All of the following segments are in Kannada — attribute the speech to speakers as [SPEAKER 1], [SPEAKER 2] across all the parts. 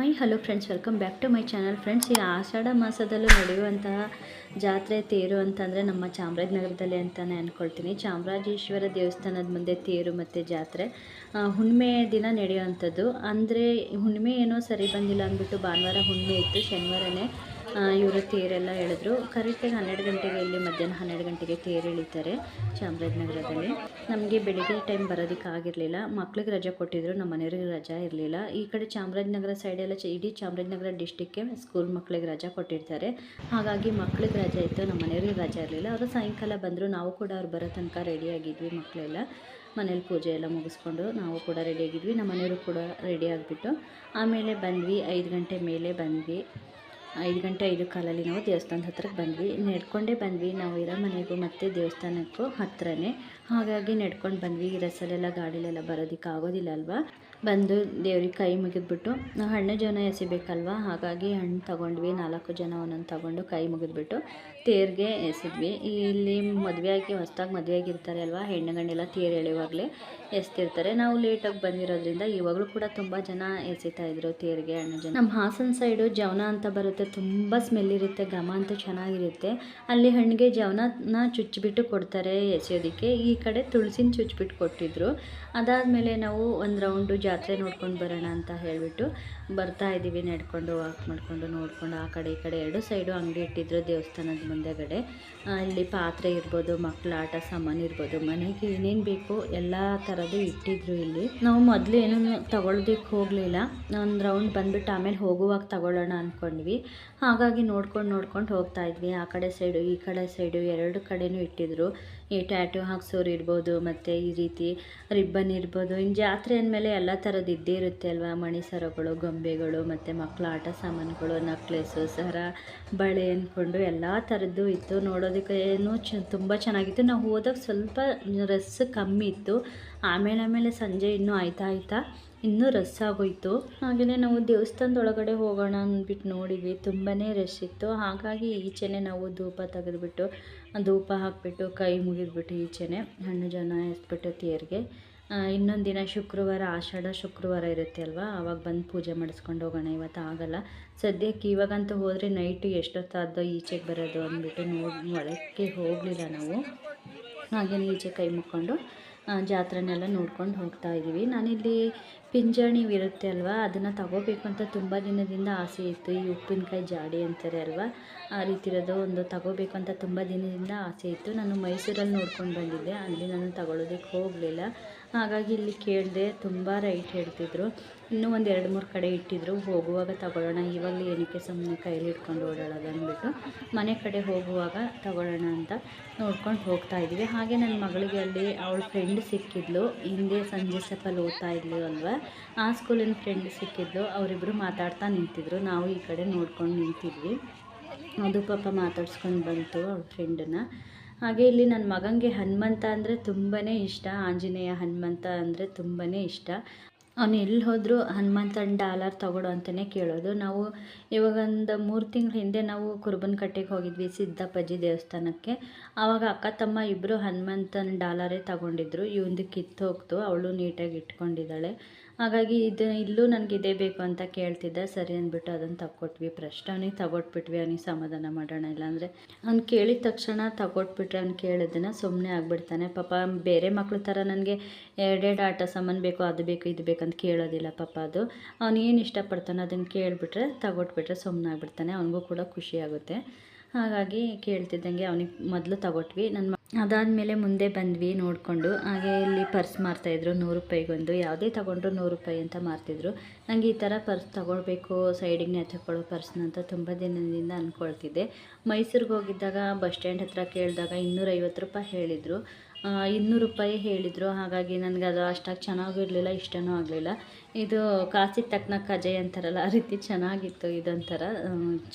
[SPEAKER 1] Hi hello friends welcome back to my channel friends ಈ ಆಷಾಢ ಮಾಸದಲ್ಲೂ ನಡೆಯುವಂತಹ ಜಾತ್ರೆ ತೇರು ಅಂತಂದರೆ ನಮ್ಮ ಚಾಮರಾಜನಗರದಲ್ಲಿ ಅಂತಲೇ ಅಂದ್ಕೊಳ್ತೀನಿ ಚಾಮರಾಜೇಶ್ವರ ದೇವಸ್ಥಾನದ ಮುಂದೆ ತೇರು ಮತ್ತು ಜಾತ್ರೆ. ಹುಣ್ಣಿಮೆ ದಿನ ನಡೆಯುವಂಥದ್ದು. ಅಂದರೆ ಹುಣ್ಣಿಮೆ ಏನೋ ಸರಿ ಬಂದಿಲ್ಲ ಅಂದ್ಬಿಟ್ಟು ಭಾನುವಾರ ಹುಣ್ಣಿಮೆ ಇತ್ತು. ಶನಿವಾರನೇ ಇವರು ತೇರೆಲ್ಲ ಎಳೆದ್ರು. ಕರೆಕ್ಟಾಗಿ ಹನ್ನೆರಡು ಗಂಟೆಗೆ ಇಲ್ಲಿ ಮಧ್ಯಾಹ್ನ ಹನ್ನೆರಡು ಗಂಟೆಗೆ ತೇರು ಎಳಿತಾರೆ ಚಾಮರಾಜನಗರದಲ್ಲಿ. ನಮಗೆ ಬೆಳಿಗ್ಗೆ ಟೈಮ್ ಬರೋದಕ್ಕೆ ಆಗಿರಲಿಲ್ಲ. ಮಕ್ಳಿಗೆ ರಜೆ ಕೊಟ್ಟಿದ್ರು ನಮ್ಮ ಮನೆಯವ್ರಿಗೆ ರಜಾ ಇರಲಿಲ್ಲ. ಈ ಕಡೆ ಚಾಮರಾಜನಗರ ಸೈಡೆಲ್ಲ ಇಡೀ ಚಾಮರಾಜನಗರ ಡಿಸ್ಟಿಕ್ಗೆ ಸ್ಕೂಲ್ ಮಕ್ಳಿಗೆ ರಜಾ ಕೊಟ್ಟಿರ್ತಾರೆ. ಹಾಗಾಗಿ ಮಕ್ಳಿಗೆ ರಜೆ ಇತ್ತು ನಮ್ಮ ಮನೆಯವ್ರಿಗೆ ರಜೆ ಇರಲಿಲ್ಲ. ಅವರು ಸಾಯಂಕಾಲ ಬಂದರು. ನಾವು ಕೂಡ ಅವ್ರು ಬರೋ ತನಕ ರೆಡಿಯಾಗಿದ್ವಿ ಮಕ್ಕಳೆಲ್ಲ ಮನೇಲಿ ಪೂಜೆ ಎಲ್ಲ ಮುಗಿಸ್ಕೊಂಡು ನಾವು ಕೂಡ ರೆಡಿಯಾಗಿದ್ವಿ ನಮ್ಮ ಮನೆಯವರು ಕೂಡ ರೆಡಿ ಆಗಿಬಿಟ್ಟು ಆಮೇಲೆ ಬಂದ್ವಿ. ಐದು ಗಂಟೆ ಮೇಲೆ ಬಂದ್ವಿ. ಐದು ಗಂಟೆ, ಐದು ಕಾಲಲ್ಲಿ ನಾವು ದೇವಸ್ಥಾನದ ಹತ್ರಕ್ಕೆ ಬಂದ್ವಿ. ನಡ್ಕೊಂಡೇ ಬಂದ್ವಿ. ನಾವು ಇರೋ ಮನೆಗೂ ಮತ್ತು ದೇವಸ್ಥಾನಕ್ಕೂ ಹತ್ರನೇ. ಹಾಗಾಗಿ ನಡ್ಕೊಂಡು ಬಂದ್ವಿ. ಈ ರಸಲೆಲ್ಲ ಗಾಡಿಲೆಲ್ಲ ಬರೋದಕ್ಕೆ ಆಗೋದಿಲ್ಲ ಅಲ್ವಾ ಬಂದು ದೇವ್ರಿಗೆ ಕೈ ಮುಗಿದ್ಬಿಟ್ಟು ನಾವು ಹಣ್ಣು ಜನ ಎಸಿಬೇಕಲ್ವಾ? ಹಾಗಾಗಿ ಹಣ್ಣು ತಗೊಂಡ್ವಿ. ನಾಲ್ಕು ಜನ ಒಂದೊಂದು ತಗೊಂಡು ಕೈ ಮುಗಿದ್ಬಿಟ್ಟು ತೇರಿಗೆ ಎಸಿದ್ವಿ. ಇಲ್ಲಿ ಮದುವೆಯಾಗಿ ಹೊಸ್ದಾಗಿ ಮದುವೆಯಾಗಿರ್ತಾರೆ ಅಲ್ವಾ? ಹೆಣ್ಣು ಗಂಡೆಲ್ಲ ತೇರು ಎಳೆಯುವಾಗಲೇ ಎಸ್ತಿರ್ತಾರೆ. ನಾವು ಲೇಟಾಗಿ ಬಂದಿರೋದ್ರಿಂದ ಇವಾಗಲೂ ಕೂಡ ತುಂಬ ಜನ ಎಸಿತಾ ಇದ್ರು ತೇರಿಗೆ, ಹಣ್ಣು ಜನ. ನಮ್ಮ ಹಾಸನ ಸೈಡು ಜವನ ಅಂತ ಬರುತ್ತೆ. ತುಂಬ ಸ್ಮೆಲ್ ಇರುತ್ತೆ, ಘಮ ಅಂತೂ ಚೆನ್ನಾಗಿರುತ್ತೆ. ಅಲ್ಲಿ ಹಣ್ಣಿಗೆ ಜವನನ ಚುಚ್ಚಿಬಿಟ್ಟು ಕೊಡ್ತಾರೆ ಎಸೆಯೋದಕ್ಕೆ. ಈ ಕಡೆ ತುಳಸಿನ ಚುಚ್ಚಿಬಿಟ್ಟು ಕೊಟ್ಟಿದ್ರು ಅದಾದಮೇಲೆ ನಾವು ಒಂದು ರೌಂಡು ಜಾತ್ರೆ ನೋಡ್ಕೊಂಡು ಬರೋಣ ಅಂತ ಹೇಳಿಬಿಟ್ಟು ಬರ್ತಾ ಇದ್ದೀವಿ ನಡ್ಕೊಂಡು ವಾಕ್ ಮಾಡಿಕೊಂಡು ನೋಡಿಕೊಂಡು ಆ ಕಡೆ ಈ ಕಡೆ ಎರಡು ಸೈಡು ಅಂಗಡಿ ಇಟ್ಟಿದ್ರು ದೇವಸ್ಥಾನದ ಮುಂದೆಗಡೆ ಇಲ್ಲಿ ಪಾತ್ರೆ ಇರ್ಬೋದು ಮಕ್ಕಳ ಆಟ ಸಾಮಾನು ಇರ್ಬೋದು, ಮನೆಗೆ ಏನೇನು ಬೇಕು ಎಲ್ಲ ಥರದ್ದು ಇಟ್ಟಿದ್ರು ಇಲ್ಲಿ. ನಾವು ಮೊದಲು ಏನೂ ತಗೊಳ್ಳೋದಿಕ್ಕೆ ಹೋಗಲಿಲ್ಲ. ಒಂದು ರೌಂಡ್ ಬಂದುಬಿಟ್ಟು ಆಮೇಲೆ ಹೋಗುವಾಗ ತಗೊಳ್ಳೋಣ ಅಂದ್ಕೊಂಡ್ವಿ ಹಾಗಾಗಿ ನೋಡ್ಕೊಂಡು ನೋಡ್ಕೊಂಡು ಹೋಗ್ತಾ ಇದ್ವಿ. ಆ ಕಡೆ ಸೈಡು, ಈ ಕಡೆ ಸೈಡು ಎರಡು ಕಡೆನೂ ಇಟ್ಟಿದ್ರು. ಈ ಟ್ಯಾಟೂ ಹಾಕ್ಸೋರು ಇರ್ಬೋದು, ಮತ್ತು ಈ ರೀತಿ ರಿಬ್ಬನ್ ಇರ್ಬೋದು. ಇನ್ನು ಜಾತ್ರೆ ಅಂದಮೇಲೆ ಎಲ್ಲ ಥರದ್ದು ಇದ್ದೇ ಇರುತ್ತೆ ಅಲ್ವಾ? ಮಣಿ ಸರಗಳು ಗೊಂಬೆಗಳು, ಮತ್ತು ಮಕ್ಕಳ ಆಟ ಸಾಮಾನುಗಳು ನಕ್ಲೆಸು ಸರ, ಬಳೆ ಅಂದ್ಕೊಂಡು ಎಲ್ಲ ಥರದ್ದು ಇತ್ತು. ನೋಡೋದಕ್ಕೇನು ಚ, ತುಂಬ ಚೆನ್ನಾಗಿತ್ತು. ನಾವು ಹೋದಾಗ ಸ್ವಲ್ಪ ರಸ್ ಕಮ್ಮಿ ಇತ್ತು. ಆಮೇಲೆ ಆಮೇಲೆ ಸಂಜೆ ಇನ್ನೂ ಆಯ್ತಾ ಆಯ್ತಾ ಇನ್ನೂ ರಸ್ ಆಗೋಯ್ತು. ಹಾಗೆಯೇ ನಾವು ದೇವಸ್ಥಾನದೊಳಗಡೆ ಹೋಗೋಣ ಅಂದ್ಬಿಟ್ಟು ನೋಡಿದ್ವಿ. ತುಂಬಾ ರಶ್ ಇತ್ತು. ಹಾಗಾಗಿ ಈಚೆನೆ ನಾವು ಧೂಪ ತೆಗೆದುಬಿಟ್ಟು ಧೂಪ ಹಾಕಿಬಿಟ್ಟು ಕೈ ಮುಗಿದ್ಬಿಟ್ಟು ಈಚೆನೆ ಹಣ್ಣು ಜನ ಎಸ್ಬಿಟ್ಟು ತೇರಿಗೆ. ಇನ್ನೊಂದು ದಿನ ಶುಕ್ರವಾರ, ಆಷಾಢ ಶುಕ್ರವಾರ ಇರುತ್ತೆ ಅಲ್ವಾ? ಆವಾಗ ಬಂದು ಪೂಜೆ ಮಾಡಿಸ್ಕೊಂಡು ಹೋಗೋಣ. ಇವತ್ತು ಆಗಲ್ಲ. ಸದ್ಯಕ್ಕೆ ಇವಾಗಂತೂ ಹೋದರೆ ನೈಟು ಎಷ್ಟೊತ್ತಾದೋ ಈಚೆಗೆ ಬರೋದು ಅಂದ್ಬಿಟ್ಟು ನೋಡಿ, ಒಳಕ್ಕೆ ಹೋಗಲಿಲ್ಲ ನಾವು. ಹಾಗೇನೆ ಈಚೆ ಕೈ ಮುಕ್ಕೊಂಡು ಜಾತ್ರೆನೆಲ್ಲ ನೋಡ್ಕೊಂಡು ಹೋಗ್ತಾ ಇದ್ದೀವಿ ನಾನಿಲ್ಲಿ ಪಿಂಜಾಣಿ ಇರುತ್ತೆ ಅಲ್ವಾ? ಅದನ್ನು ತಗೋಬೇಕು ಅಂತ ತುಂಬ ದಿನದಿಂದ ಆಸೆ ಇತ್ತು. ಈ ಉಪ್ಪಿನಕಾಯಿ ಜಾಡಿ ಅಂತಾರೆ ಅಲ್ವಾ? ಆ ರೀತಿ ಇರೋದು ಒಂದು ತಗೋಬೇಕು ಅಂತ ತುಂಬ ದಿನದಿಂದ ಆಸೆ ಇತ್ತು. ನಾನು ಮೈಸೂರಲ್ಲಿ ನೋಡ್ಕೊಂಡು ಬಂದಿದ್ದೆ. ಅಲ್ಲಿ ನಾನು ತಗೊಳ್ಳೋದಕ್ಕೆ ಹೋಗಲಿಲ್ಲ. ಹಾಗಾಗಿ ಇಲ್ಲಿ ಕೇಳಿದೆ. ತುಂಬ ರೈಟ್ ಹೇಳ್ತಿದ್ರು. ಇನ್ನೂ ಒಂದು ಎರಡು ಮೂರು ಕಡೆ ಇಟ್ಟಿದ್ರು. ಹೋಗುವಾಗ ತಗೊಳ್ಳೋಣ. ಇವಾಗಲೇ ಏನಕ್ಕೆ ಸುಮ್ಮನೆ ಕೈಲಿ ಇಟ್ಕೊಂಡು ಓಡಾಡೋದು ಮನೆ ಕಡೆ ಹೋಗುವಾಗ ತಗೊಳ್ಳೋಣ ಅಂತ ನೋಡ್ಕೊಂಡು ಹೋಗ್ತಾ ಇದ್ವಿ. ಹಾಗೆ ನನ್ನ ಮಗಳಿಗೆ ಅಲ್ಲಿ ಅವಳ ಫ್ರೆಂಡ್ ಸಿಕ್ಕಿದ್ಲು. ಹಿಂದೆ ಸಂಜೆ ಸಫಲ್ ಓದ್ತಾ ಇದ್ಲು ಅಲ್ವಾ? ಆ ಸ್ಕೂಲಿನ ಫ್ರೆಂಡ್ ಸಿಕ್ಕಿದ್ಲು ಅವರಿಬ್ಬರು ಮಾತಾಡ್ತಾ ನಿಂತಿದ್ರು. ನಾವು ಈ ಕಡೆ ನೋಡ್ಕೊಂಡು ನಿಂತಿದ್ವಿ. ಅದು ಪಾಪ ಮಾತಾಡ್ಸ್ಕೊಂಡು ಬಂತು ಅವ್ರ ಫ್ರೆಂಡನ್ನ ಹಾಗೆ ಇಲ್ಲಿ ನನ್ನ ಮಗನಿಗೆ ಹನುಮಂತ ಅಂದರೆ ತುಂಬಾ ಇಷ್ಟ. ಆಂಜನೇಯ ಹನುಮಂತ ಅಂದರೆ ತುಂಬಾ ಇಷ್ಟ. ಅವನು ಎಲ್ಲಿ ಹೋದರೂ ಹನುಮಂತನ ಡಾಲರ್ ತಗೊಡು ಅಂತಲೇ ಕೇಳೋದು. ನಾವು ಇವಾಗ ಒಂದು ಮೂರು ತಿಂಗಳ ಹಿಂದೆ ನಾವು ಕುರುಬನಕಟ್ಟೆಗೆ ಹೋಗಿದ್ವಿ ಸಿದ್ದಪ್ಪಾಜಿ ದೇವಸ್ಥಾನಕ್ಕೆ. ಆವಾಗ ಅಕ್ಕ, ತಮ್ಮ ಇಬ್ಬರು ಹನುಮಂತನ ಡಾಲರೇ ತಗೊಂಡಿದ್ರು. ಇವಂದು ಕಿತ್ತು ಹೋಗ್ತು. ಅವಳು ನೀಟಾಗಿ ಇಟ್ಕೊಂಡಿದ್ದಾಳೆ. ಹಾಗಾಗಿ ಇದು ಇಲ್ಲೂ ನನಗೆ ಇದೇ ಬೇಕು ಅಂತ ಕೇಳ್ತಿದ್ದೆ. ಸರಿ ಅಂದ್ಬಿಟ್ಟು ಅದನ್ನು ತಗೊಟ್ವಿ ಫಸ್ಟ್ ಅವನಿಗೆ ತಗೊಟ್ಬಿಟ್ವಿ. ಅವನಿಗೆ ಸಮಾಧಾನ ಮಾಡೋಣ ಇಲ್ಲಾಂದರೆ ಅವ್ನು ಕೇಳಿದ ತಕ್ಷಣ ತಗೊಟ್ಬಿಟ್ರೆ ಅವ್ನು ಕೇಳಿದ್ದನ್ನು ಸುಮ್ಮನೆ ಆಗ್ಬಿಡ್ತಾನೆ. ಪಾಪ ಬೇರೆ ಮಕ್ಳ ಥರ ನನಗೆ ಎರಡೆರಡು ಆಟ ಸಾಮಾನು ಬೇಕು, ಅದು ಬೇಕು, ಇದು ಬೇಕು ಅಂತ ಕೇಳೋದಿಲ್ಲ ಪಾಪ ಅದು. ಅವ್ನು ಏನು ಇಷ್ಟಪಡ್ತಾನೋ ಅದನ್ನು ಕೇಳಿಬಿಟ್ರೆ ತಗೊಟ್ಬಿಟ್ರೆ ಸುಮ್ಮನೆ ಆಗ್ಬಿಡ್ತಾನೆ. ಅವನಿಗೂ ಕೂಡ ಖುಷಿ ಆಗುತ್ತೆ. ಹಾಗಾಗಿ ಕೇಳ್ತಿದ್ದಂಗೆ ಅವನಿಗೆ ಮೊದಲು ತಗೊಟ್ವಿ. ನನ್ನ ಅದಾದಮೇಲೆ ಮುಂದೆ ಬಂದ್ವಿ ನೋಡಿಕೊಂಡು. ಹಾಗೆ ಇಲ್ಲಿ ಪರ್ಸ್ ಮಾರ್ತಾಯಿದ್ರು, ನೂರು ರೂಪಾಯಿಗೊಂದು. ಯಾವುದೇ ತಗೊಂಡ್ರು ನೂರು ರೂಪಾಯಿ ಅಂತ ಮಾರ್ತಿದ್ರು. ನನಗೆ ಈ ಥರ ಪರ್ಸ್ ತೊಗೊಳ್ಬೇಕು, ಸೈಡಿಗೆ ನೆತ್ತಕೊಳ್ಳೋ ಪರ್ಸ್ನ ಅಂತ ತುಂಬ ದಿನದಿಂದ ಅಂದ್ಕೊಳ್ತಿದ್ದೆ ಮೈಸೂರಿಗೆ ಹೋಗಿದ್ದಾಗ, ಬಸ್ ಸ್ಟ್ಯಾಂಡ್ ಹತ್ರ ಕೇಳಿದಾಗ ಇನ್ನೂರೈವತ್ತು ರೂಪಾಯಿ ಹೇಳಿದರು. ಇನ್ನೂರು ರೂಪಾಯಿ ಹೇಳಿದರು. ಹಾಗಾಗಿ ನನಗೆ ಅದು ಅಷ್ಟಾಗಿ ಚೆನ್ನಾಗೂ ಇರಲಿಲ್ಲ, ಇಷ್ಟನೂ ಆಗಲಿಲ್ಲ. ಇದು ಕಾಸಿ ತಕ್ಕನ ಕಜೆ ಅಂತಾರಲ್ಲ, ಆ ರೀತಿ ಚೆನ್ನಾಗಿತ್ತು ಇದೊಂಥರ.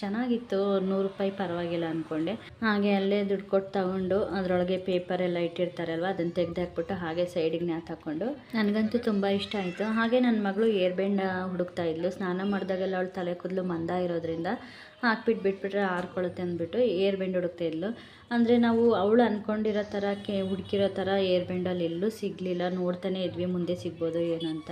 [SPEAKER 1] ಚೆನ್ನಾಗಿತ್ತು, ನೂರು ರೂಪಾಯಿ ಪರವಾಗಿಲ್ಲ ಅಂದ್ಕೊಂಡೆ ಹಾಗೆ ಅಲ್ಲೇ ದುಡ್ಡು ಕೊಟ್ಟು ತಗೊಂಡು ಅದರೊಳಗೆ ಪೇಪರ್ ಎಲ್ಲ ಇಟ್ಟಿರ್ತಾರಲ್ವ ಅದನ್ನು ತೆಗ್ದು ಹಾಕ್ಬಿಟ್ಟು ಹಾಗೆ ಸೈಡಿಗೆ ನ್ಯಾತ್ ಹಾಕ್ಕೊಂಡು ನನಗಂತೂ ತುಂಬ ಇಷ್ಟ ಆಯಿತು. ಹಾಗೆ ನನ್ನ ಮಗಳು ಏರ್ಬೆಂಡ್ ಹುಡುಕ್ತಾ ಇದ್ಲು. ಸ್ನಾನ ಮಾಡಿದಾಗೆಲ್ಲ ಅವಳು ತಲೆ ಕೂದಲು ಮಂದ ಇರೋದ್ರಿಂದ. ಹಾಕ್ಬಿಟ್ಟು ಬಿಟ್ಬಿಟ್ರೆ ಆರ್ಕೊಳ್ಳುತ್ತೆ ಅಂದ್ಬಿಟ್ಟು ಏರ್ ಬೆಂಡ್ ಹುಡುಕ್ತಾ ಇದ್ಲು. ಅಂದರೆ ನಾವು ಅವಳು ಅಂದ್ಕೊಂಡಿರೋ ಥರ ಕೆ, ಹುಡುಕಿರೋ ಥರ ಏರ್ ಬೆಂಡಲ್ಲಿ ಎಲ್ಲೂ ಸಿಗಲಿಲ್ಲ. ನೋಡ್ತಾನೆ ಇದ್ವಿ, ಮುಂದೆ ಸಿಗ್ಬೋದು ಏನಂತ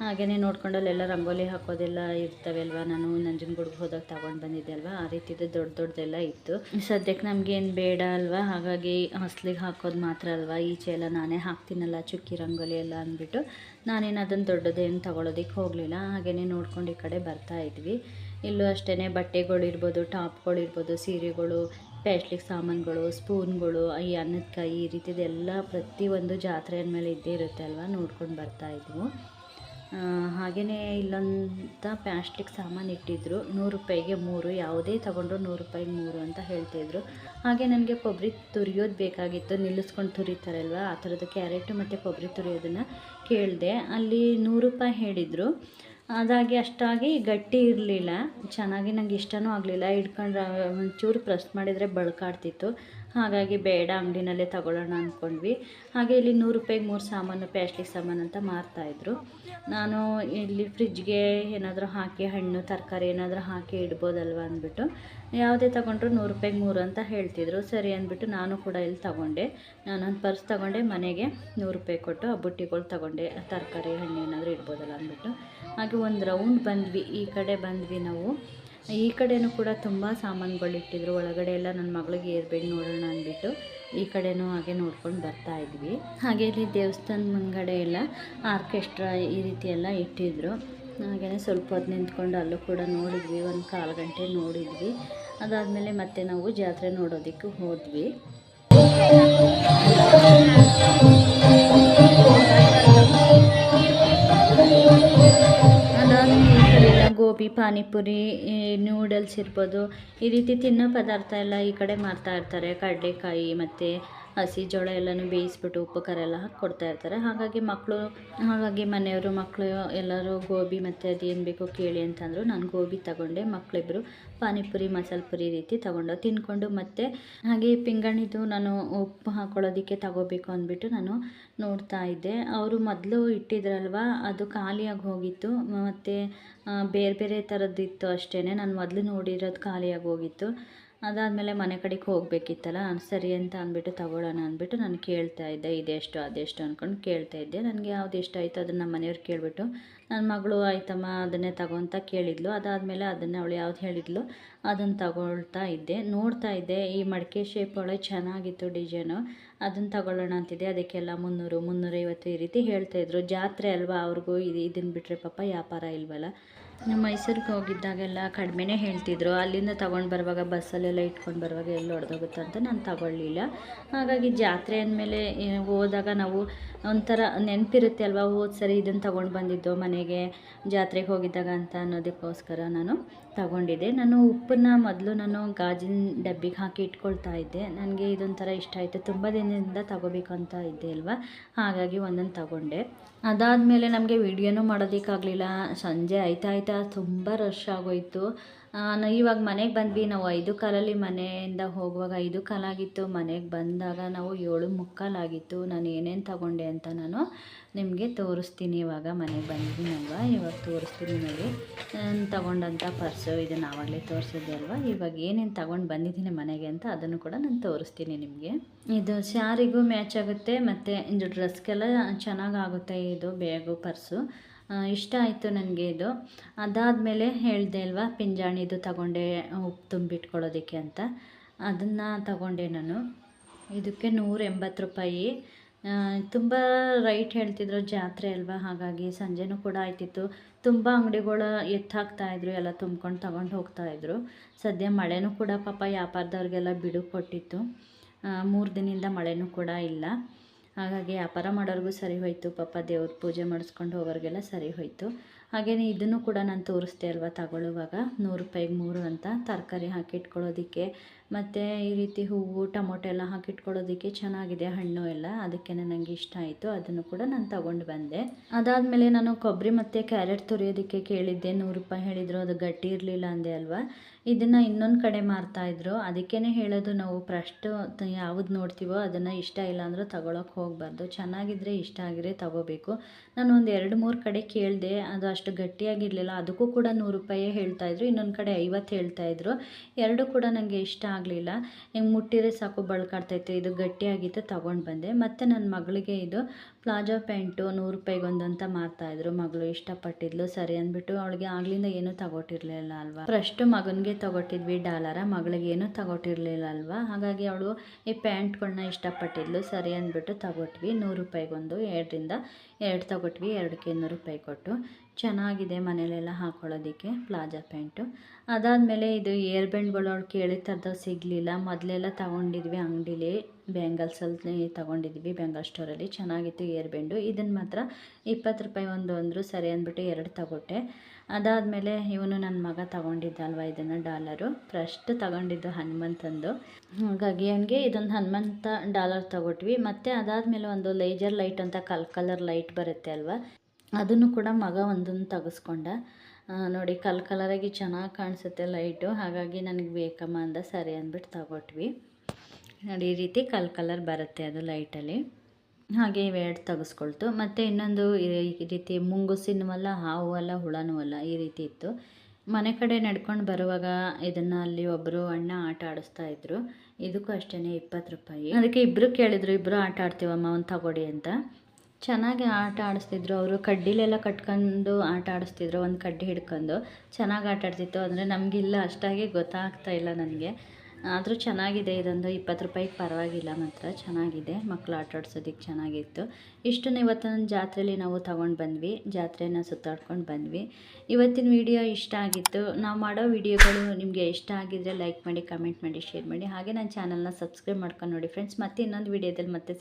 [SPEAKER 1] ಹಾಗೆಯೇ ನೋಡ್ಕೊಂಡು ಅಲ್ಲೆಲ್ಲ ರಂಗೋಲಿ ಹಾಕೋದೆಲ್ಲ ಇರ್ತವೆ ಅಲ್ವಾ? ನಾನು ನಂಜನಗೂಡ್ಗೆ ಹೋದಾಗ ತಗೊಂಡು ಬಂದಿದ್ದೆ ಅಲ್ವಾ? ಆ ರೀತಿದು ದೊಡ್ಡ ದೊಡ್ಡದೆಲ್ಲ ಇತ್ತು. ಸದ್ಯಕ್ಕೆ ನಮಗೇನು ಬೇಡ ಅಲ್ವಾ? ಹಾಗಾಗಿ ಹಸ್ಲಿಗೆ ಹಾಕೋದು ಮಾತ್ರ ಅಲ್ವಾ? ಈಚೆ ಎಲ್ಲ ನಾನೇ ಹಾಕ್ತೀನಲ್ಲ ಚುಕ್ಕಿ ರಂಗೋಲಿ ಎಲ್ಲ ಅಂದ್ಬಿಟ್ಟು ನಾನೇನು ಅದನ್ನು ದೊಡ್ಡದೇನು ತಗೊಳ್ಳೋದಕ್ಕೆ ಹೋಗಲಿಲ್ಲ. ಹಾಗೆಯೇ ನೋಡ್ಕೊಂಡು ಈ ಕಡೆ ಬರ್ತಾ ಇದ್ವಿ. ಇಲ್ಲೂ ಅಷ್ಟೇ ಬಟ್ಟೆಗಳಿರ್ಬೋದು, ಟಾಪ್ಗಳಿರ್ಬೋದು, ಸೀರೆಗಳು ಪ್ಯಾಸ್ಟ್ಲಿಕ್ ಸಾಮಾನುಗಳು ಸ್ಪೂನ್ಗಳು ಈ ಅನ್ನದ ಕೈ ಈ ರೀತಿದೆಲ್ಲ ಪ್ರತಿಯೊಂದು ಜಾತ್ರೆ ಅಂದಮೇಲೆ ಇದ್ದೇ ಇರುತ್ತೆ ಅಲ್ವಾ? ನೋಡ್ಕೊಂಡು ಬರ್ತಾ ಇದ್ವು. ಹಾಗೆಯೇ ಇಲ್ಲೊಂದು ಪ್ಯಾಸ್ಟ್ಲಿಕ್ ಸಾಮಾನು ಇಟ್ಟಿದ್ರು. ನೂರು ರೂಪಾಯಿಗೆ ಮೂರು, ಯಾವುದೇ ತಗೊಂಡ್ರು ನೂರು ರೂಪಾಯಿಗೆ ಮೂರು ಅಂತ ಹೇಳ್ತಿದ್ರು ಹಾಗೆ ನನಗೆ ಕೊಬ್ಬರಿ ತುರಿಯೋದು ಬೇಕಾಗಿತ್ತು. ನಿಲ್ಲಿಸ್ಕೊಂಡು ತುರಿತಾರಲ್ವ? ಆ ಥರದ್ದು ಕ್ಯಾರೆಟು ಮತ್ತು ಕೊಬ್ಬರಿ ತುರಿಯೋದನ್ನು ಕೇಳಿದೆ. ಅಲ್ಲಿ ನೂರು ರೂಪಾಯಿ ಹೇಳಿದರು. ಅದಾಗಿ ಅಷ್ಟಾಗಿ ಗಟ್ಟಿ ಇರಲಿಲ್ಲ. ಚೆನ್ನಾಗಿ ನಂಗೆ ಇಷ್ಟನೂ ಆಗಲಿಲ್ಲ. ಹಿಡ್ಕೊಂಡ್ರೆ ಒಂಚೂರು ಪ್ರೆಸ್ ಮಾಡಿದರೆ ಬಳ್ಕಾಡ್ತಿತ್ತು. ಹಾಗಾಗಿ ಬೇಡ, ಅಂಗಡಿನಲ್ಲೇ ತಗೊಳ್ಳೋಣ ಅಂದ್ಕೊಂಡ್ವಿ. ಹಾಗೆ ಇಲ್ಲಿ ನೂರು ರೂಪಾಯಿಗೆ ಮೂರು ಸಾಮಾನು, ಪ್ಯಾಸ್ಟಿಕ್ ಸಾಮಾನು ಅಂತ ಮಾರ್ತಾಯಿದ್ರು ನಾನು ಇಲ್ಲಿ ಫ್ರಿಜ್ಗೆ ಏನಾದರೂ ಹಾಕಿ, ಹಣ್ಣು, ತರಕಾರಿ ಏನಾದರೂ ಹಾಕಿ ಇಡ್ಬೋದಲ್ವ ಅಂದ್ಬಿಟ್ಟು, ಯಾವುದೇ ತಗೊಂಡ್ರು ನೂರು ರೂಪಾಯಿಗೆ ಮೂರು ಅಂತ ಹೇಳ್ತಿದ್ರು. ಸರಿ ಅಂದ್ಬಿಟ್ಟು ನಾನು ಕೂಡ ಇಲ್ಲಿ ತಗೊಂಡೆ. ನಾನೊಂದು ಪರ್ಸ್ ತಗೊಂಡೆ, ಮನೆಗೆ ನೂರು ರೂಪಾಯಿ ಕೊಟ್ಟು ಆ ಬುಟ್ಟಿಗಳು ತಗೊಂಡೆ. ತರಕಾರಿ, ಹಣ್ಣು ಏನಾದರೂ ಇಡ್ಬೋದಲ್ಲ ಅಂದ್ಬಿಟ್ಟು. ಹಾಗೆ ಒಂದು ರೌಂಡ್ ಬಂದ್ವಿ. ಈ ಕಡೆ ಬಂದ್ವಿ ನಾವು. ಈ ಕಡೆನೂ ಕೂಡ ತುಂಬ ಸಾಮಾನುಗಳು ಇಟ್ಟಿದ್ರು. ಒಳಗಡೆ ಎಲ್ಲ ನನ್ನ ಮಗಳಿಗೆ ಏರ್ಬೇಡಿ ನೋಡೋಣ ಅಂದ್ಬಿಟ್ಟು ಈ ಕಡೆನೂ ಹಾಗೆ ನೋಡ್ಕೊಂಡು ಬರ್ತಾ ಇದ್ವಿ. ಹಾಗೆ ಇಲ್ಲಿ ದೇವಸ್ಥಾನ ಮುಂಗಡೆ ಎಲ್ಲ ಆರ್ಕೆಸ್ಟ್ರಾ ಈ ರೀತಿ ಎಲ್ಲ ಇಟ್ಟಿದ್ರು. ಹಾಗೆಯೇ ಸ್ವಲ್ಪ ಹೊತ್ತು ನಿಂತ್ಕೊಂಡು ಅಲ್ಲೂ ಕೂಡ ನೋಡಿದ್ವಿ. ಒಂದು ಕಾಲು ಗಂಟೆ ನೋಡಿದ್ವಿ. ಅದಾದಮೇಲೆ ಮತ್ತೆ ನಾವು ಜಾತ್ರೆ ನೋಡೋದಕ್ಕೆ ಹೋದ್ವಿ. ಗೋಬಿ ಪಾನಿಪುರಿ ನೂಡಲ್ಸ್ ಇರ್ಬೋದು. ಈ ರೀತಿ ತಿನ್ನೋ ಪದಾರ್ಥ ಎಲ್ಲ ಈ ಕಡೆ ಮಾರ್ತಾಯಿರ್ತಾರೆ ಕಡಲೆಕಾಯಿ ಮತ್ತು ಹಸಿ ಜೋಳ ಎಲ್ಲನೂ ಬೇಯಿಸ್ಬಿಟ್ಟು ಉಪ್ಪು, ಖಾರ ಎಲ್ಲ ಹಾಕಿ ಕೊಡ್ತಾ ಇರ್ತಾರೆ. ಹಾಗಾಗಿ ಮಕ್ಕಳು, ಹಾಗಾಗಿ ಮನೆಯವರು, ಮಕ್ಕಳು ಎಲ್ಲರೂ ಗೋಬಿ ಮತ್ತು ಅದೇನು ಬೇಕೋ ಕೇಳಿ ಅಂತಂದರು. ನಾನು ಗೋಬಿ ತಗೊಂಡೆ. ಮಕ್ಕಳಿಬ್ಬರು ಪಾನಿಪುರಿ, ಮಸಾಲೆ ಪುರಿ ರೀತಿ ತಗೊಂಡು ತಿಂದ್ಕೊಂಡು ಮತ್ತು ಹಾಗೆ ಪಿಂಗಣಿದು ನಾನು ಉಪ್ಪು ಹಾಕ್ಕೊಳ್ಳೋದಕ್ಕೆ ತಗೋಬೇಕು ಅಂದ್ಬಿಟ್ಟು ನಾನು ನೋಡ್ತಾ ಇದ್ದೆ. ಅವರು ಮೊದಲು ಇಟ್ಟಿದ್ರಲ್ವ, ಅದು ಖಾಲಿಯಾಗಿ ಹೋಗಿತ್ತು. ಮತ್ತು ಬೇರೆ ಬೇರೆ ಥರದ್ದು ಇತ್ತು ಅಷ್ಟೇ ನಾನು ಮೊದಲು ನೋಡಿರೋದು ಖಾಲಿಯಾಗಿ ಹೋಗಿತ್ತು. ಅದಾದಮೇಲೆ ಮನೆ ಕಡೆಗೆ ಹೋಗಬೇಕಿತ್ತಲ್ಲ ಸರಿ ಅಂತ ಅಂದ್ಬಿಟ್ಟು ತಗೊಳ್ಳೋಣ ಅಂದ್ಬಿಟ್ಟು ನಾನು ಕೇಳ್ತಾ ಇದ್ದೆ, ಇದೆಷ್ಟು, ಅದೆಷ್ಟು ಅಂದ್ಕೊಂಡು ಕೇಳ್ತಾ ಇದ್ದೆ. ನನಗೆ ಯಾವ್ದು ಇಷ್ಟ ಆಯಿತು ಅದನ್ನು ನಮ್ಮ ಮನೆಯವ್ರು ಕೇಳಿಬಿಟ್ಟು ನನ್ನ ಮಗಳು ಆಯ್ತಮ್ಮ, ಅದನ್ನೇ ತಗೋ ಅಂತ ಕೇಳಿದ್ಲು. ಅದಾದಮೇಲೆ ಅದನ್ನು ಅವಳು ಯಾವ್ದು ಹೇಳಿದ್ಲು, ಅದನ್ನು ತಗೊಳ್ತಾ ಇದ್ದೆ. ನೋಡ್ತಾ ಇದ್ದೆ, ಈ ಮಡಿಕೆ ಶೇಪ್ ಒಳಗೆ ಚೆನ್ನಾಗಿತ್ತು ಡಿಸೈನು ಅದನ್ನು ತಗೊಳ್ಳೋಣ ಅಂತಿದ್ದೆ. ಅದಕ್ಕೆಲ್ಲ ಮುನ್ನೂರು, ಮುನ್ನೂರೈವತ್ತು ಈ ರೀತಿ ಹೇಳ್ತಾಯಿದ್ರು ಜಾತ್ರೆ ಅಲ್ವಾ ಅವ್ರಿಗೂ, ಇದು ಇದನ್ನು ಬಿಟ್ಟರೆ ಪಾಪ ವ್ಯಾಪಾರ ಇಲ್ವಲ್ಲ. ನಮ್ಮ ಮೈಸೂರಿಗೆ ಹೋಗಿದ್ದಾಗೆಲ್ಲ ಕಡಿಮೆನೇ ಹೇಳ್ತಿದ್ರು. ಅಲ್ಲಿಂದ ತೊಗೊಂಡು ಬರುವಾಗ ಬಸ್ಸಲ್ಲೆಲ್ಲ ಇಟ್ಕೊಂಡು ಬರುವಾಗ ಎಲ್ಲಿ ಹೊಡೆದೋಗುತ್ತೆ ಅಂತ ನಾನು ತಗೊಳ್ಳಿಲ್ಲ. ಹಾಗಾಗಿ ಜಾತ್ರೆ ಅಂದಮೇಲೆ ಹೋದಾಗ ನಾವು ಒಂಥರ ನೆನಪಿರುತ್ತೆ ಅಲ್ವಾ ಹೋದ ಸರಿ ಇದನ್ನು ತೊಗೊಂಡು ಬಂದಿದ್ದು ಮನೆಗೆ ಜಾತ್ರೆಗೆ ಹೋಗಿದ್ದಾಗ ಅಂತ ಅನ್ನೋದಕ್ಕೋಸ್ಕರ ನಾನು ತಗೊಂಡಿದ್ದೆ. ನಾನು ಉಪ್ಪನ್ನ ಮೊದಲು ನಾನು ಗಾಜಿನ ಡಬ್ಬಿಗೆ ಹಾಕಿ ಇಟ್ಕೊಳ್ತಾ ಇದ್ದೆ. ನನಗೆ ಇದೊಂಥರ ಇಷ್ಟ ಆಯಿತು, ತುಂಬ ದಿನದಿಂದ ತಗೋಬೇಕು ಅಂತ ಇದ್ದೆ ಅಲ್ವಾ, ಹಾಗಾಗಿ ಒಂದನ್ನು ತಗೊಂಡೆ. ಅದಾದಮೇಲೆ ನಮಗೆ ವೀಡಿಯೋನೂ ಮಾಡೋದಕ್ಕಾಗಲಿಲ್ಲ, ಸಂಜೆ ಆಯ್ತಾ ಆಯ್ತಾ ತುಂಬ ರಶ್ ಆಗೋಯಿತು. ಇವಾಗ ಮನೆಗೆ ಬಂದ್ವಿ. ನಾವು ಐದು ಕಾಲಲ್ಲಿ ಮನೆಯಿಂದ ಹೋಗುವಾಗ ಐದು ಕಾಲಾಗಿತ್ತು. ಮನೆಗೆ ಬಂದಾಗ ನಾವು ಏಳು ಮುಕ್ಕಾಲಾಗಿತ್ತು. ನಾನು ಏನೇನು ತಗೊಂಡೆ ಅಂತ ನಾನು ನಿಮಗೆ ತೋರಿಸ್ತೀನಿ. ಇವಾಗ ಮನೆಗೆ ಬಂದಿದ್ದೀನಲ್ವ ಇವಾಗ ತೋರಿಸ್ತೀನಿ ನೋಡಿ. ನಾನು ತಗೊಂಡಂಥ ಪರ್ಸು ಇದನ್ನು ಆವಾಗಲೇ ತೋರಿಸಿದ್ದೆ ಅಲ್ವಾ? ಇವಾಗ ಏನೇನು ತಗೊಂಡು ಬಂದಿದ್ದೀನಿ ಮನೆಗೆ ಅಂತ ಅದನ್ನು ಕೂಡ ನಾನು ತೋರಿಸ್ತೀನಿ ನಿಮಗೆ. ಇದು ಸ್ಯಾರಿಗೂ ಮ್ಯಾಚ್ ಆಗುತ್ತೆ. ಮತ್ತು ಇದು ಡ್ರೆಸ್ಗೆಲ್ಲ ಚೆನ್ನಾಗಾಗುತ್ತೆ ಇದು ಬ್ಯಾಗು, ಪರ್ಸು. ಇಷ್ಟ ಆಯಿತು ನನಗೆ ಇದು. ಅದಾದಮೇಲೆ ಹೇಳಿದೆ ಅಲ್ವಾ ಪಿಂಜಾಣಿದು ತಗೊಂಡೆ, ಉಪ್ಪು ತುಂಬಿಟ್ಕೊಳ್ಳೋದಕ್ಕೆ ಅಂತ. ಅದನ್ನು ತಗೊಂಡೆ ನಾನು. ಇದಕ್ಕೆ ನೂರ ಎಂಬತ್ತು ರೂಪಾಯಿ ತುಂಬ ರೈಟ್ ಹೇಳ್ತಿದ್ರು ಜಾತ್ರೆ ಅಲ್ವಾ, ಹಾಗಾಗಿ ಸಂಜೆನೂ ಕೂಡ ಆಯ್ತಿತ್ತು. ತುಂಬ ಅಂಗಡಿಗಳು ಎತ್ತಾಕ್ತಾಯಿದ್ರು ಎಲ್ಲ ತುಂಬ್ಕೊಂಡು ತಗೊಂಡು ಹೋಗ್ತಾಯಿದ್ರು ಸದ್ಯ ಮಳೆನೂ ಕೂಡ ಪಾಪ ವ್ಯಾಪಾರದವ್ರಿಗೆಲ್ಲ ಬಿಡು ಕೊಟ್ಟಿತ್ತು ಮೂರು ದಿನದಿಂದ ಮಳೆನೂ ಕೂಡ ಇಲ್ಲ. ಹಾಗಾಗಿ ವ್ಯಾಪಾರ ಮಾಡೋರಿಗೂ ಸರಿ ಹೋಯಿತು. ಪಾಪ ದೇವ್ರ ಪೂಜೆ ಮಾಡಿಸ್ಕೊಂಡು ಹೋಗೋರಿಗೆಲ್ಲ ಸರಿ ಹೋಯಿತು. ಹಾಗೆಯೇ ಇದನ್ನು ಕೂಡ ನಾನು ತೋರಿಸ್ದೆ ಅಲ್ವಾ ತಗೊಳ್ಳುವಾಗ? ನೂರು ರೂಪಾಯಿಗೆ ಮೂರು ಅಂತ ತರಕಾರಿ ಹಾಕಿಟ್ಕೊಳ್ಳೋದಕ್ಕೆ ಮತ್ತು ಈ ರೀತಿ ಹೂವು, ಟೊಮೊಟೊ ಎಲ್ಲ ಹಾಕಿಟ್ಕೊಳ್ಳೋದಕ್ಕೆ ಚೆನ್ನಾಗಿದೆ ಹಣ್ಣು ಎಲ್ಲ. ಅದಕ್ಕೆ ನನಗೆ ಇಷ್ಟ ಆಯಿತು. ಅದನ್ನು ಕೂಡ ನಾನು ತಗೊಂಡು ಬಂದೆ. ಅದಾದಮೇಲೆ ನಾನು ಕೊಬ್ಬರಿ ಮತ್ತು ಕ್ಯಾರೆಟ್ ತುರಿಯೋದಕ್ಕೆ ಕೇಳಿದ್ದೆ. ನೂರು ರೂಪಾಯಿ ಹೇಳಿದರು. ಅದು ಗಟ್ಟಿ ಇರಲಿಲ್ಲ ಅಂದೆ ಅಲ್ವಾ? ಇದನ್ನು ಇನ್ನೊಂದು ಕಡೆ ಮಾರ್ತಾಯಿದ್ರು ಅದಕ್ಕೇ ಹೇಳೋದು, ನಾವು ಫಸ್ಟು ಯಾವ್ದು ನೋಡ್ತೀವೋ ಅದನ್ನು ಇಷ್ಟ ಇಲ್ಲ ಅಂದರೆ ತಗೊಳಕ್ಕೆ ಹೋಗಬಾರ್ದು. ಚೆನ್ನಾಗಿದ್ದರೆ ಇಷ್ಟ ಆಗಿದ್ರೆ ತಗೋಬೇಕು. ನಾನು ಒಂದು ಎರಡು ಮೂರು ಕಡೆ ಕೇಳಿದೆ. ಅದು ಅಷ್ಟು ಗಟ್ಟಿಯಾಗಿರಲಿಲ್ಲ. ಅದಕ್ಕೂ ಕೂಡ ನೂರು ರೂಪಾಯೇ ಹೇಳ್ತಾಯಿದ್ರು ಇನ್ನೊಂದು ಕಡೆ ಐವತ್ತು ಹೇಳ್ತಾಯಿದ್ರು ಎರಡು ಕೂಡ ನನಗೆ ಇಷ್ಟ ಆಗಲಿಲ್ಲ. ಹಿಂಗೆ ಮುಟ್ಟಿದ್ರೆ ಸಾಕು ಬಳ್ಕಾಡ್ತಾಯಿತ್ತು ಇದು ಗಟ್ಟಿಯಾಗಿತ್ತು ತೊಗೊಂಡು ಬಂದೆ. ಮತ್ತು ನನ್ನ ಮಗಳಿಗೆ ಇದು ಪ್ಲಾಜೋ ಪ್ಯಾಂಟು ನೂರು ರೂಪಾಯಿಗೊಂದು ಅಂತ ಮಾರ್ತಾಯಿದ್ರು. ಮಗಳು ಇಷ್ಟಪಟ್ಟಿದ್ಲು. ಸರಿ ಅಂದ್ಬಿಟ್ಟು ಅವಳಿಗೆ ಆಗ್ಲಿಂದ ಏನೂ ತಗೊಟ್ಟಿರಲಿಲ್ಲ ಅಲ್ವಾ? ಫಸ್ಟು ಮಗನಿಗೆ ತಗೊಟ್ಟಿದ್ವಿ ಡಾಲರ, ಮಗಳಿಗೆ ಏನು ತಗೊಟ್ಟಿರಲಿಲ್ಲ ಅಲ್ವಾ? ಹಾಗಾಗಿ ಅವಳು ಈ ಪ್ಯಾಂಟ್ಗಳನ್ನ ಇಷ್ಟಪಟ್ಟಿದ್ಲು. ಸರಿ ಅಂದ್ಬಿಟ್ಟು ತಗೊಟ್ವಿ. ನೂರು ರೂಪಾಯಿಗೊಂದು, ಎರಡರಿಂದ ಎರಡು ತಗೊಟ್ವಿ. ಎರಡಕ್ಕೆ ನೂರು ರೂಪಾಯಿ ಕೊಟ್ಟು. ಚೆನ್ನಾಗಿದೆ ಮನೇಲೆಲ್ಲ ಹಾಕೊಳ್ಳೋದಕ್ಕೆ ಪ್ಲಾಜಾ ಪ್ಯಾಂಟು. ಅದಾದಮೇಲೆ ಇದು ಏರ್ ಬ್ಯಾಂಡ್ಗಳು ಅವ್ಳು ಕೇಳಿದ ಥರದ್ದು ಸಿಗಲಿಲ್ಲ. ಮೊದಲೆಲ್ಲ ತಗೊಂಡಿದ್ವಿ ಅಂಗಡೀಲಿ. ಬ್ಯಾಂಗಲ್ಸಲ್ಲಿ ತಗೊಂಡಿದ್ವಿ ಬೆಂಗಲ್ ಸ್ಟೋರಲ್ಲಿ ಚೆನ್ನಾಗಿತ್ತು ಏರ್ ಬೆಂಡು. ಇದನ್ನು ಮಾತ್ರ ಇಪ್ಪತ್ತು ರೂಪಾಯಿ ಒಂದು ಅಂದರು ಸರಿ ಅಂದ್ಬಿಟ್ಟು ಎರಡು ತಗೊಟ್ಟೆ. ಅದಾದಮೇಲೆ ಇವನು ನನ್ನ ಮಗ ತಗೊಂಡಿದ್ದಲ್ವ ಇದನ್ನು ಡಾಲರು ಫಸ್ಟ್ ತಗೊಂಡಿದ್ದು ಹನುಮಂತಂದು. ಹಾಗಾಗಿ ಅವನಿಗೆ ಇದೊಂದು ಹನುಮಂತ ಡಾಲರ್ ತಗೊಟ್ವಿ. ಮತ್ತು ಅದಾದಮೇಲೆ ಒಂದು ಲೇಜರ್ ಲೈಟ್ ಅಂತ ಕಲ್ ಕಲರ್ ಲೈಟ್ ಬರುತ್ತೆ ಅಲ್ವಾ? ಅದನ್ನು ಕೂಡ ಮಗ ಒಂದನ್ನು ತೆಗೆಸ್ಕೊಂಡ. ನೋಡಿ ಕಲ್ ಕಲರಾಗಿ ಚೆನ್ನಾಗಿ ಕಾಣಿಸುತ್ತೆ ಲೈಟು ಹಾಗಾಗಿ ನನಗೆ ಬೇಕಮ್ಮ ಅಂದ, ಸರಿ ಅಂದ್ಬಿಟ್ಟು ತಗೊಟ್ವಿ. ನೋಡಿ, ಈ ರೀತಿ ಕಲ್ ಕಲರ್ ಬರುತ್ತೆ ಅದು ಲೈಟಲ್ಲಿ. ಹಾಗೆ ಇವೆರಡು ತೆಗೆಸ್ಕೊಳ್ತು. ಮತ್ತು ಇನ್ನೊಂದು ಈ ರೀತಿ ಮುಂಗುಸಿನವಲ್ಲ ಹಾವು ಅಲ್ಲ, ಹುಳನೂ ಅಲ್ಲ, ಈ ರೀತಿ ಇತ್ತು. ಮನೆ ಕಡೆ ನಡ್ಕೊಂಡು ಬರುವಾಗ ಇದನ್ನು ಅಲ್ಲಿ ಒಬ್ಬರು ಅಣ್ಣ ಆಟ ಆಡಿಸ್ತಾ ಇದ್ರು. ಇದಕ್ಕೂ ಅಷ್ಟೇ ಇಪ್ಪತ್ತು ರೂಪಾಯಿ. ಅದಕ್ಕೆ ಇಬ್ಬರು ಕೇಳಿದ್ರು ಇಬ್ಬರು ಆಟ ಆಡ್ತೀವಮ್ಮ, ಒಂದು ತಗೊಡಿ ಅಂತ. ಚೆನ್ನಾಗಿ ಆಟ ಆಡಿಸ್ತಿದ್ರು ಅವರು. ಕಡ್ಡಿಲೆಲ್ಲ ಕಟ್ಕೊಂಡು ಆಟ ಆಡಿಸ್ತಿದ್ರು, ಒಂದು ಕಡ್ಡಿ ಹಿಡ್ಕೊಂಡು. ಚೆನ್ನಾಗಿ ಆಟ ಆಡ್ತಿತ್ತು. ಅಂದರೆ ನಮಗಿಲ್ಲ ಅಷ್ಟಾಗಿ ಗೊತ್ತಾಗ್ತಾ ಇಲ್ಲ ನನಗೆ. ಆದರೂ ಚೆನ್ನಾಗಿದೆ, ಇದೊಂದು ಇಪ್ಪತ್ತು ರೂಪಾಯಿಗೆ ಪರವಾಗಿಲ್ಲ ಮಾತ್ರ, ಚೆನ್ನಾಗಿದೆ. ಮಕ್ಕಳು ಆಟ ಆಡ್ಸೋದಕ್ಕೆ ಚೆನ್ನಾಗಿತ್ತು. ಇಷ್ಟನ್ನು ಇವತ್ತೊಂದು ಜಾತ್ರೆಯಲ್ಲಿ ನಾವು ತೊಗೊಂಡು ಬಂದ್ವಿ. ಜಾತ್ರೆನ ಸುತ್ತಾಡ್ಕೊಂಡು ಬಂದ್ವಿ. ಇವತ್ತಿನ ವಿಡಿಯೋ ಇಷ್ಟ ಆಗಿತ್ತು. ನಾವು ಮಾಡೋ ವಿಡಿಯೋಗಳು ನಿಮಗೆ ಇಷ್ಟ ಆಗಿದ್ರೆ ಲೈಕ್ ಮಾಡಿ ಕಮೆಂಟ್ ಮಾಡಿ ಶೇರ್ ಮಾಡಿ. ಹಾಗೆ ನನ್ನ ಚಾನಲ್ನ ಸಬ್ಸ್ಕ್ರೈಬ್ ಮಾಡ್ಕೊಂಡು ನೋಡಿ ಫ್ರೆಂಡ್ಸ್ ಮತ್ತೆ ಇನ್ನೊಂದು ವಿಡಿಯೋದಲ್ಲಿ ಮತ್ತೆ